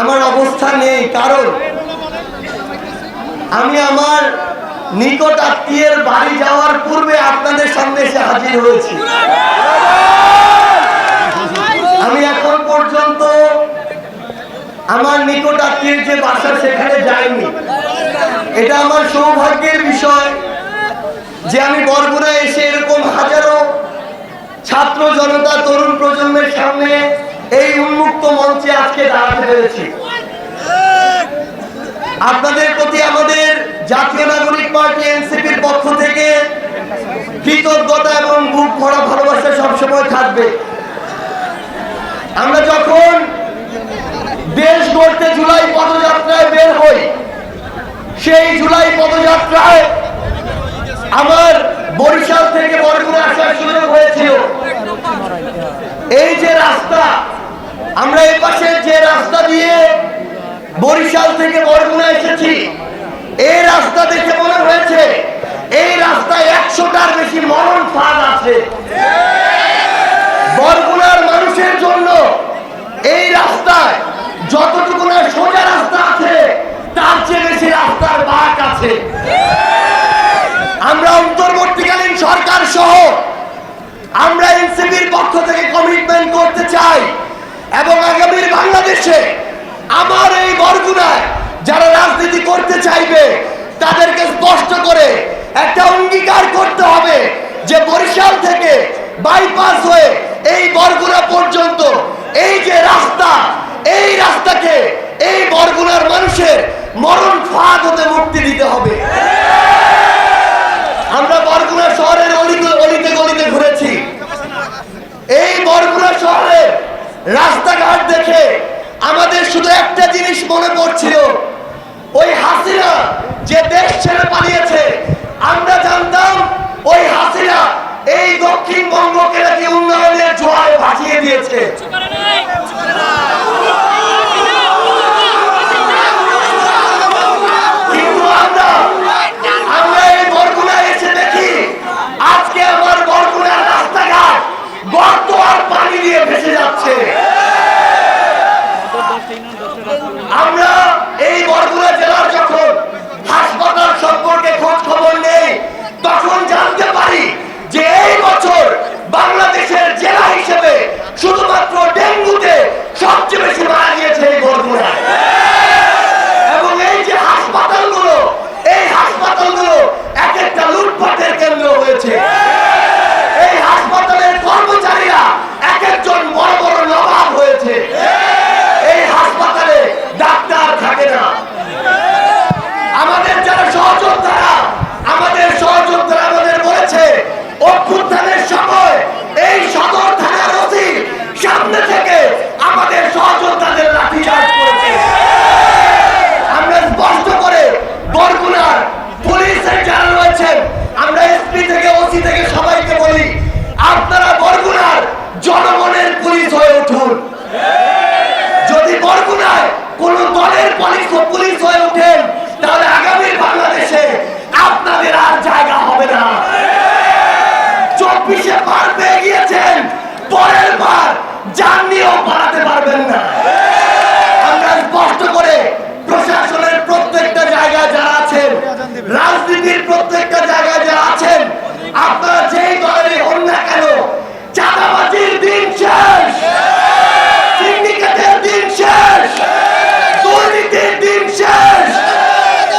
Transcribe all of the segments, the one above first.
আমার অবস্থা নেই, কারণ আমি আমার নিকট আত্মীয়ের বাড়ি যাওয়ার পূর্বে আপনাদের সামনে এসে হাজির হয়েছি। আমি এখন পর্যন্ত আমার নিকট আত্মীয়ের যে বাসা, সেখানে যাইনি। এটা আমার সৌভাগ্যের বিষয় যে আমি বরগুনা এসে এরকম হাজারো ছাত্র, জনতা, তরুণ প্রজন্মের সামনে এই উন্মুক্ত মঞ্চে আজকে দাঁড়াতে পেরেছি। আপনাদের প্রতি আমাদের জাতীয় নাগরিক পার্টি এনসিপির পক্ষ থেকে কৃতজ্ঞতা এবং বুক ভরা ভালোবাসা সবসময় থাকবে। আমরা যখন দেশ গড়তে জুলাই পদযাত্রায় বের হই, সেই জুলাই পদযাত্রায় আমার বরিশাল থেকে বরগুনা আসার সুযোগ হয়েছিল এই যে রাস্তা আমরা এই পাশে যে রাস্তা দিয়ে বরিশাল থেকে বরগুনা এসেছি এই রাস্তা দেখে মনে হয়েছে এই রাস্তায় একশোটার বেশি মরণ ফাঁদ আছে। বরগুনার মানুষের জন্য এই রাস্তায় যতটুকু না সোজা রাস্তা আছে, তার চেয়ে বেশি রাস্তার বাঁক আছে। আমরা অন্তর্বর্তীকালীন সরকার সহ আমরা এনসিপির পক্ষ থেকে কমিটমেন্ট করতে চাই এবং আগামীর বাংলাদেশে আমার এই বরগুনায় যারা রাজনীতি করতে চাইবে, তাদেরকে স্পষ্ট করে একটা যে বরিশাল থেকে বাইপাস হয়ে এই বরগুনা পর্যন্ত, এই যে রাস্তা, এই রাস্তাকে এই বরগুনার মানুষের মরণ ফাঁদ হতে মুক্তি দিতে হবে। আমরা বরগুনা শহরের অলিতে অলিতে গলিতে ঘুরেছি। এই বরগুনা শহরের রাস্তাঘাট দেখে আমাদের শুধু একটা জিনিস মনে পড়ছিল, ওই হাসিনা যে দেশ ছেড়ে পালিয়েছে, আমরা জানতাম ওই হাসিনা দিয়েছে। আমরা আমরা এই বরগুনায় এসে দেখি আজকে আমার বরগুনার রাস্তাঘাট গর্ত আর পানি দিয়ে ভেসে যাচ্ছে আমরা এই বরগুনা জেলার যখন হাসপাতাল সম্পর্কে খোঁজ খবর নেই তখন জানতে পারি যে এই বছর বাংলাদেশের জেলা হিসেবে শুধুমাত্র ডেঙ্গুতে সবচেয়ে বেশি মারা গিয়েছে এই বরগুনায় এবং এই যে হাসপাতালগুলো এই হাসপাতালগুলো এক একটা লুটপাটের কেন্দ্র হয়েছে এই হাসপাতালের কর্মচারীরা এক একজন বড় বড় নবাব হয়েছে এই হাসপাতালে ডাক্তার থাকে না আমাদের যারা সহযোদ্ধারা আমাদের সহযোদ্ধারা আমাদের বলেছে অভ্যুত্থানের সময় এই সদর থানার ওসি সামনে থেকে আমাদের সহযোদ্ধাদের লাঠিচার্জ করেছে আমরা স্পষ্ট করে বরগুনার পুলিশের যারা রয়েছেন আমরা এসপি থেকে ওসি থেকে সবাইকে বলি আপনারা বরগুনার জনগণের পুলিশ হয়ে উঠুন যদি বরগুনায় কোন দলের পুলিশ পুলিশ হয়ে ওঠেন তাহলে আগামী বাংলাদেশে আপনাদের আর জায়গা হবে না চব্বিশে পার পেয়ে গিয়েছেন পরের বার যান নিয়েও পালাতে পারবেন না আমরা স্পষ্ট করে প্রশাসনের প্রত্যেকটা জায়গায় যারা আছেন রাজনীতির প্রত্যেকটা জায়গায় যারা আছেন আপনারা যেই দলেরই হন না কেন চাঁদাবাজির দিন শেষ সিন্ডিকেটের দিন শেষ দুর্নীতির দিন শেষ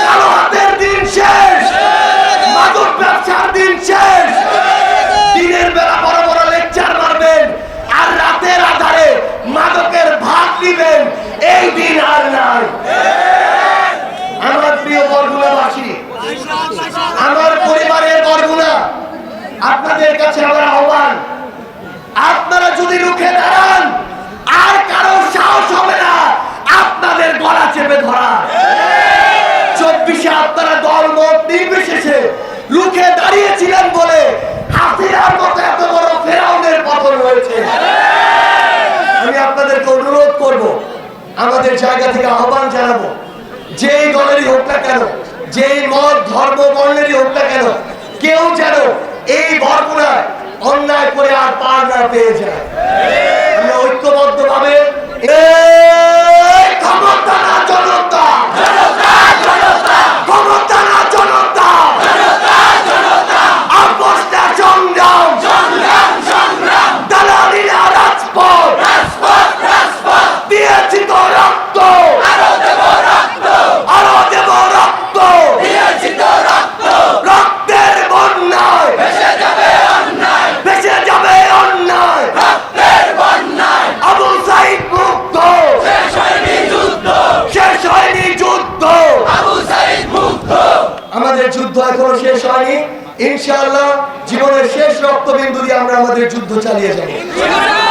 কালো হাতের দিন শেষ মাদক ব্যবসার শেষ দিনের বেলা বড় বড় লেকচার মারবেন আর রাতের আধারে মাদকের ভাগ দিবেন। এই দিন আর নাই। আমার প্রিয় বরগুনাবাসী, আমার পরিবারের বরগুনা, আপনাদের কাছে আমার আহ্বান, আপনারা যদি রুখে দাঁড়ান, আর কারও সাহস হবে না, আপনাদের গলা চেপে ধরা। চব্বিশে আপনারা দল মত নির্বিশেষে রুখে দাঁড়িয়েছিলেন বলে হাসিনার মতো এত বড় ফেরাউনের পতন হয়েছে। আমি আপনাদেরকে অনুরোধ করব, আমাদের জায়গা থেকে আহ্বান জানাব, যেই দলেরই হোক না কেন, যেই মত, ধর্ম, বর্ণেরই হোক না কেন, কেউ যেন এই বরগুনায় অন্যায় করে আর পার না পেয়ে যায়। আমরা ঐক্যবদ্ধ ভাবে হয়নি যুদ্ধ। আমাদের যুদ্ধ এখনও শেষ হয়নি। ইনশাআল্লাহ জীবনের শেষ রক্তবিন্দু দিয়ে আমরা আমাদের যুদ্ধ চালিয়ে যাব।